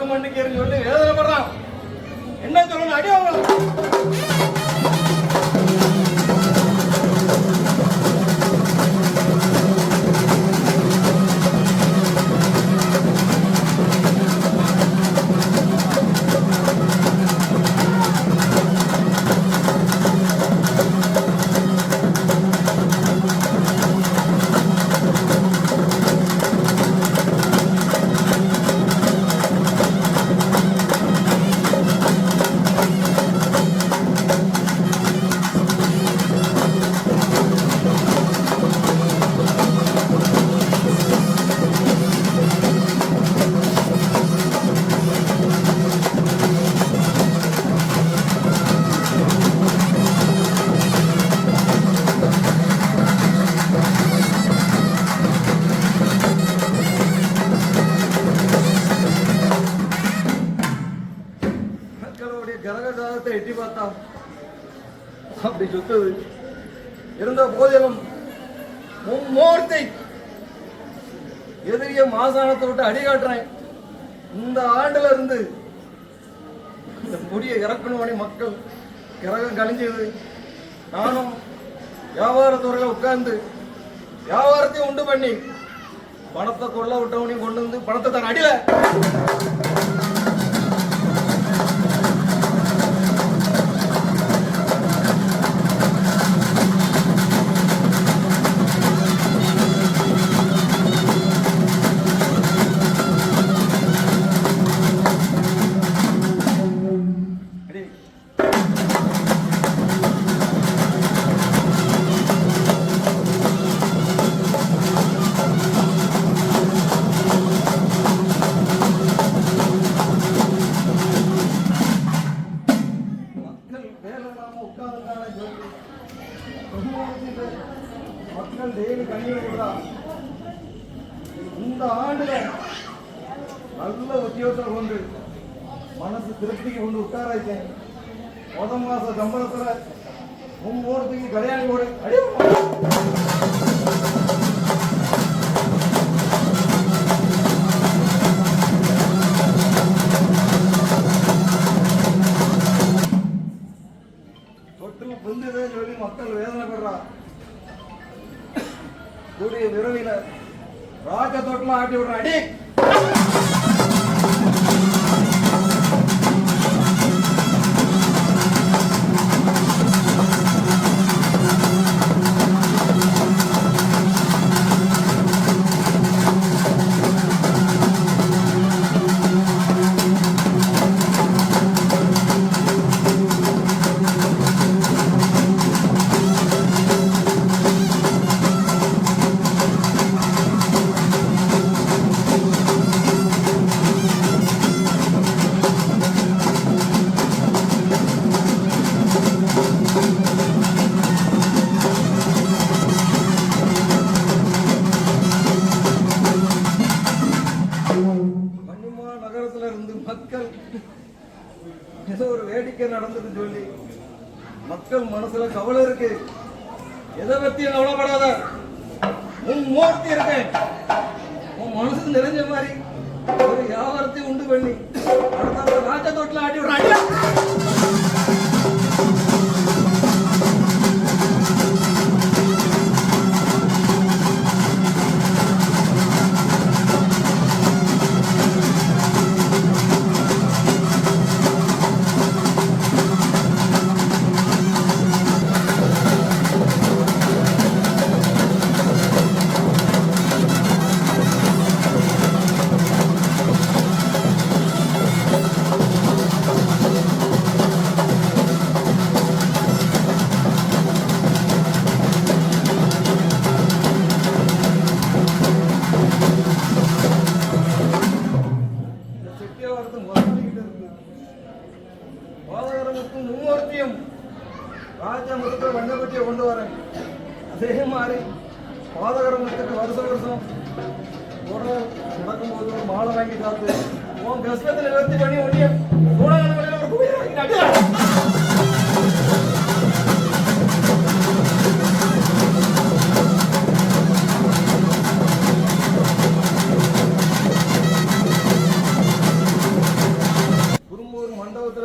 அடிபடுறேன் எனக்கு ஒரு எட்டி எட்டி பார்த்தா அப்படி சுத்துது இருந்த போதிலும் மும்மூர்த்தி எதிரிய மாசானத்தை விட்டு அடி காட்டுறேன் இந்த ஆண்டுல இருந்து இந்த முடியை இறக்கணுமணி மக்கள் கிரகம் கழிஞ்சது நானும் வியாபாரத்துறையில் உட்கார்ந்து வியாபாரத்தையும் உண்டு பண்ணி பணத்தை கொள்ள விட்டவனையும் கொண்டு வந்து பணத்தை தன் அடியில. மக்கள் டெய்லி கண்ணீர் விடுறா இந்த ஆண்டுல நல்ல உத்தியோகத்தில் கொண்டு மனசு திருப்திக்கு கொண்டு உட்கார வைத்தேன் முத மாச சம்பளத்துல மும்மூர்த்திக்கு கல்யாணம் கூட அடி வேடிக்கை சொல்லி மக்கள் மனசுல கவலை இருக்கு. எதை பத்தி கவலைப்படாத. உன் மூர்த்தி இருக்கேன். உன் மனசு நிறைஞ்ச மாதிரி ஒரு வியாபாரத்தை உண்டு பண்ணி அடுத்த ராஜ தோட்டில் ஆட்டி விடுறாங்க மாலை வாங்கி காத்து உன் கஷ்டத்துல நிறுத்தி பண்ணி உன்னைய மூணாவது மலையில் ஒரு குவியல் வாங்கி நட்டு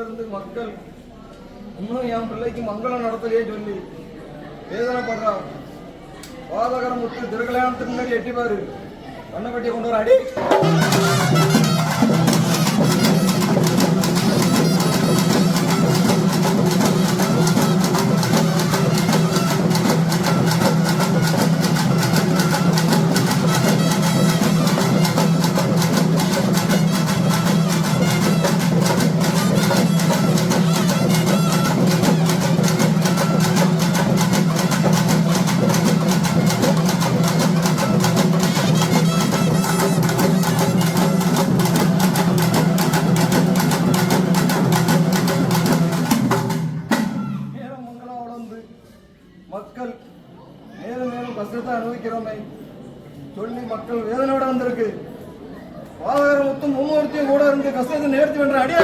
இருந்து மக்கள் இன்னும் என் பிள்ளைக்கு மங்களம் நடத்தலையே சொல்லி வேதனைப்படுறா பாதகரம் முத்து திருக்கல்யாணத்துக்கு முன்னாடி எட்டிப்பாரு. பாரு கண்ணப்பட்டியை கொண்டு வர அடி. மக்கள் மேலும் மேலும் கஷ்டத்தை அனுபவிக்கிறோமே. சொல்லி மக்கள் வேதனையோட வந்திருக்கு. பாதகர மொத்தம் மும்மூர்த்தியும் கூட இருந்து கஷ்டத்தை நேர்த்தி பண்ற அடியா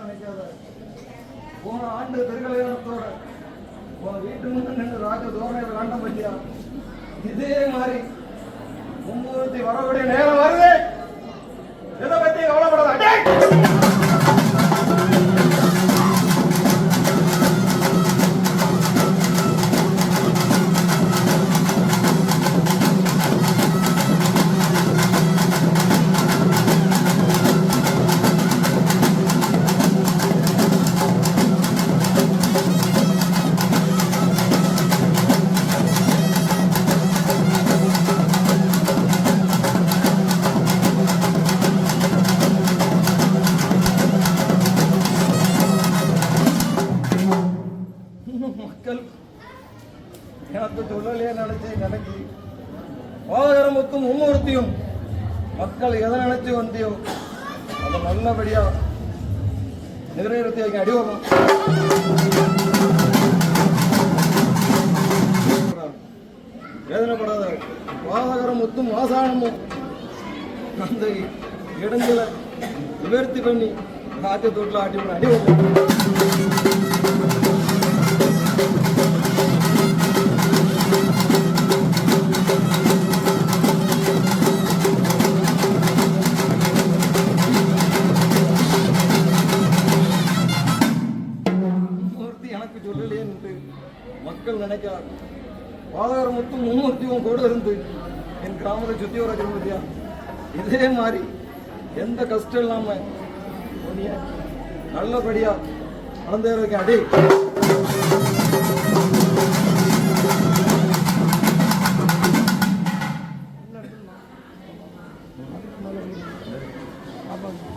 நினைக்காத. போன ஆண்டு திருக்கல்யாணத்தோட உன் வீட்டு முன்ன நின்று ராஜ தோரணையில் காண்டம் பட்டியா இதே மாதிரி மும்மூர்த்தி வரக்கூடிய நேரம் வருது. இதை பத்தி கவலைப்படாத. மக்கள் எனக்கு சொல்லலையே நினைச்சு நினைக்கி பாதகரம் மும்மூர்த்தியும் மக்கள் எதை நினைச்சு வந்தியோ அதை நல்லபடியா நிறைவேற்றி வைக்க அடிவோம் வேதனைப்படாத பாதகரம் மொத்தம் மாசானமும் அந்த இடங்களை நிவர்த்தி பண்ணி ஆட்டு தொட்டில் ஆட்டி பண்ண அடிவோம் மக்கள் நினைக்கிறார். பாதகர மொத்தம் மும்மூர்த்தியும் கூட இருந்து என் கிராமத்தை சுத்தி வர திரும்பதியா இதே மாதிரி எந்த கஷ்டம் இல்லாமல் உன்னைய நல்லபடியா வளர்ந்தவருக்கு அடி.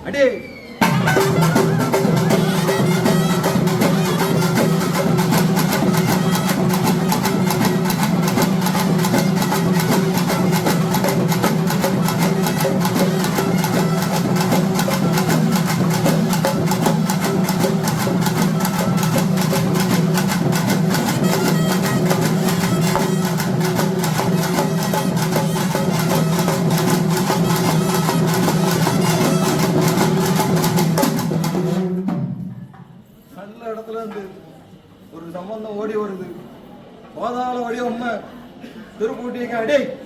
அடி. Bem,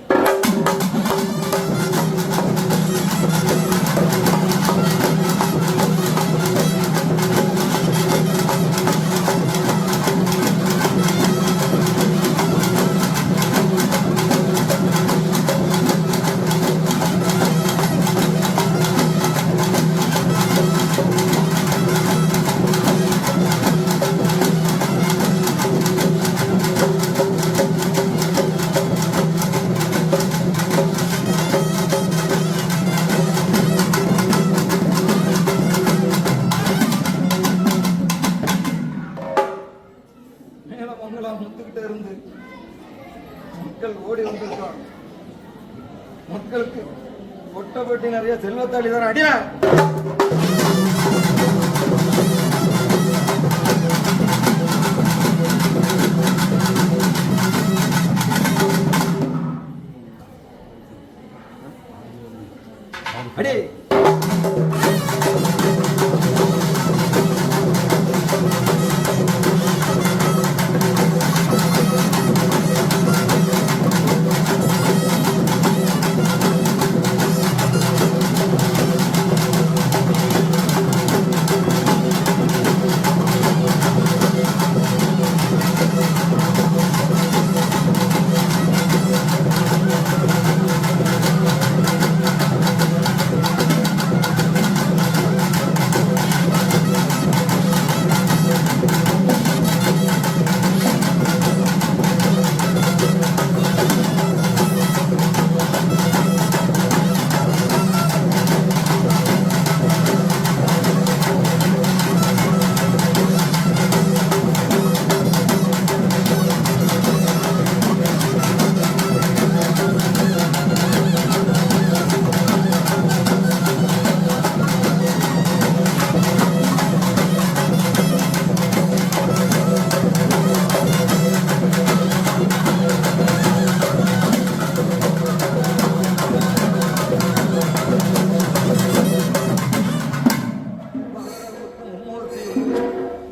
தள்ளிதான் அடியா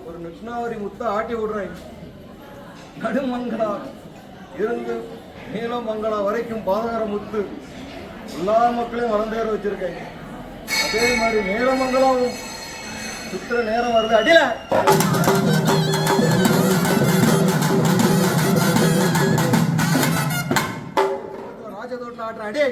ஒரு நிஷ்ணாவரி முத்த ஆட்டி விடுறேன். நடுமங்களா இருந்து நீலமங்களா வரைக்கும் பாதகர முத்து எல்லா மக்களையும் வளர்ந்தேற வச்சிருக்கேன். அதே மாதிரி நீலமங்கலாவும் சுத்துற நேரம் வருது. அடியில ராஜதோட்டில் ஆடுற அடி!